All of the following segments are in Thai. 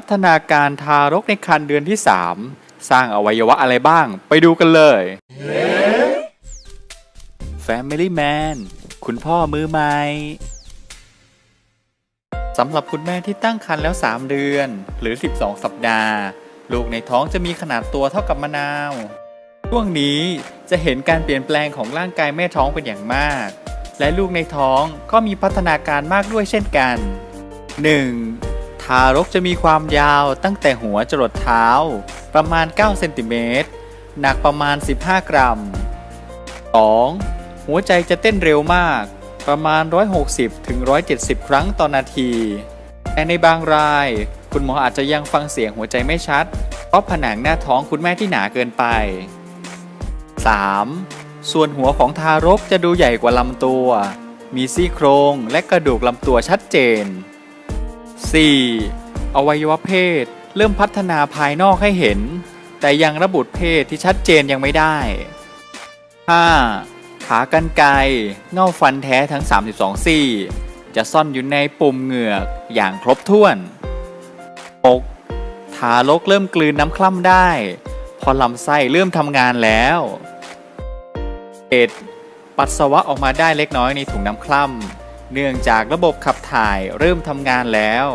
พัฒนาการทารกในครรภ์เดือนที่ 3 สร้างอวัยวะอะไรบ้าง ไปดูกันเลย Family Man คุณพ่อมือใหม่สำหรับคุณแม่ที่ตั้งครรภ์แล้ว 3 เดือน หรือ 12 สัปดาห์ ลูกในท้องจะมีขนาดตัวเท่ากับมะนาว ช่วงนี้จะเห็นการเปลี่ยนแปลงของร่างกายแม่ท้องเป็นอย่างมาก และลูกในท้องก็มีพัฒนาการมากด้วยเช่นกัน 1. ทารกจะมีความยาวตั้งแต่หัวจรดเท้า ประมาณ 9 เซนติเมตร หนักประมาณ 15 กรัม 2. หัวใจจะเต้นเร็วมาก ประมาณ 160ถึง170 ครั้งต่อนนาที แต่ในบางราย คุณหมออาจจะยังฟังเสียงหัวใจไม่ชัด เพราะผนังหน้าท้องคุณแม่ที่หนาเกินไป 3. ส่วนหัวของทารกจะดูใหญ่กว่าลำตัว มีซี่โครงและกระดูกลำตัวชัดเจน 4. อวัยวะเพศ เริ่มพัฒนาภายนอกให้เห็น แต่ยังระบุเพศที่ชัดเจนยังไม่ได้ 5. ขากรรไกรเง่าฟันแท้ทั้ง 32 ซี่ จะซ่อนอยู่ในปุ่มเหงือกอย่างครบถ้วน 6. ทารกเริ่มกลืนน้ำคล่ำได้ พอลำไส้เริ่มทำงานแล้ว 7. ปัสสาวะออกมาได้เล็กน้อยในถุงน้ำคล่ำ เนื่องจากระบบขับถ่ายเริ่มทำงานแล้ว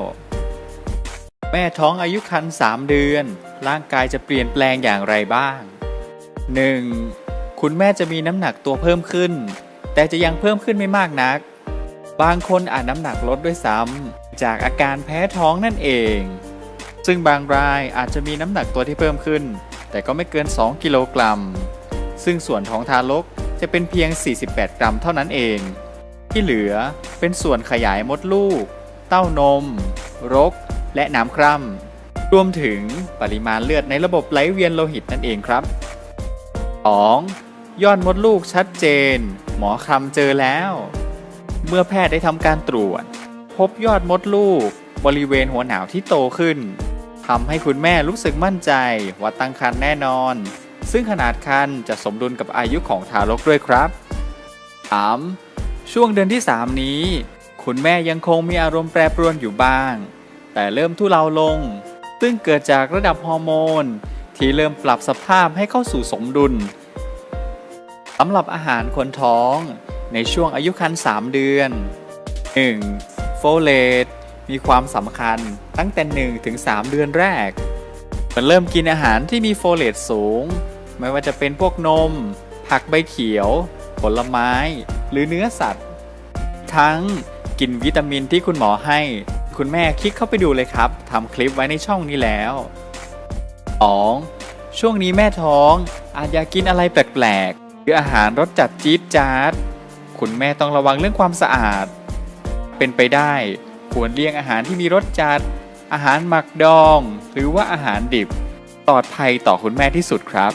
แม่ท้องอายุครรภ์3เดือน ร่างกายจะเปลี่ยนแปลงอย่างไรบ้าง 1. คุณแม่จะมีน้ำหนักตัวเพิ่มขึ้น แต่จะยังเพิ่มขึ้นไม่มากนัก บางคนอาจน้ำหนักลดด้วยซ้ำจากอาการแพ้ท้องนั่นเอง ซึ่งบางรายอาจจะมีน้ำหนักตัวที่เพิ่มขึ้น แต่ก็ไม่เกิน 2 กิโลกรัม ซึ่งส่วนท้องทารกจะเป็นเพียง 48 กรัมเท่านั้นเอง ที่เหลือเป็นส่วนขยายมดลูก เต้านม รก และน้ำคร่ำรวมถึงปริมาณเลือดในระบบไหลเวียนโลหิตนั่นเองครับ 2. ยอดมดลูกชัดเจน หมอคลำเจอแล้ว เมื่อแพทย์ได้ทำการตรวจ พบยอดมดลูก บริเวณหัวหนาวที่โตขึ้นทำให้คุณแม่รู้สึกมั่นใจว่าตั้งครรภ์แน่นอน ซึ่งขนาดครรภ์จะสมดุลกับอายุของทารกด้วยครับ 3. ช่วงเดือนที่ 3 นี้ คุณแม่ยังคงมีอารมณ์แปรปรวนอยู่บ้าง แต่เริ่มทุเลาลง ซึ่งเกิดจากระดับฮอร์โมน ที่เริ่มปรับสภาพให้เข้าสู่สมดุลสำหรับอาหารคนท้อง ในช่วงอายุครรภ์3เดือน 1. โฟเลตมีความสำคัญตั้งแต่1ถึง3เดือนแรกมันเริ่มกินอาหารที่มีโฟเลตสูง ไม่ว่าจะเป็นพวกนม ผักใบเขียว ผลไม้ หรือเนื้อสัตว์ ทั้งกินวิตามินที่คุณหมอให้ คุณแม่คลิกเข้าไปดูเลยครับทำคลิปไว้ในช่องนี้แล้ว 2. ช่วงนี้แม่ท้อง อาจอยากกินอะไรแปลกๆหรืออาหารรสจัดจี๊ดจ๊าดคุณแม่ต้องระวังเรื่องความสะอาด เป็นไปได้ควรเลี่ยงอาหารที่มีรสจัด อาหารหมักดอง หรือว่าอาหารดิบ ปลอดภัยต่อคุณแม่ที่สุดครับ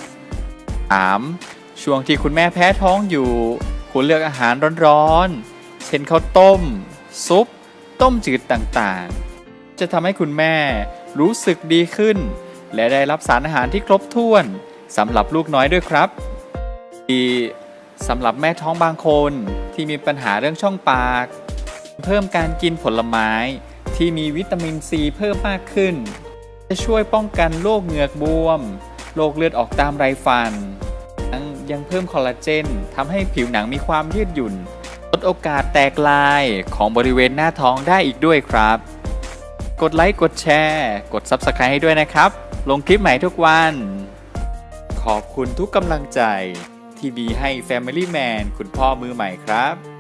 3. ช่วงที่คุณแม่แพ้ท้องอยู่ควรเลือกอาหารร้อนๆ เช่นข้าวต้ม ซุป ต้มจืดต่างๆ จะทำให้คุณแม่รู้สึกดีขึ้น และได้รับสารอาหารที่ครบถ้วนสำหรับลูกน้อยด้วยครับดีสำหรับแม่ท้องบางคนที่มีปัญหาเรื่องช่องปาก เพิ่มการกินผลไม้ที่มีวิตามินซีเพิ่มมากขึ้น จะช่วยป้องกันโรคเหงือกบวม โรคเลือดออกตามไรฟัน ยังเพิ่มคอลลาเจนทำให้ผิวหนังมีความยืดหยุ่น ลดโอกาสแตกลายของบริเวณหน้าท้องได้อีกด้วยครับ กดไลค์กดแชร์ กด Subscribe ให้ด้วยนะครับ ลงคลิปใหม่ทุกวัน ขอบคุณทุกกำลังใจที่มีให้ Family Man คุณพ่อมือใหม่ครับ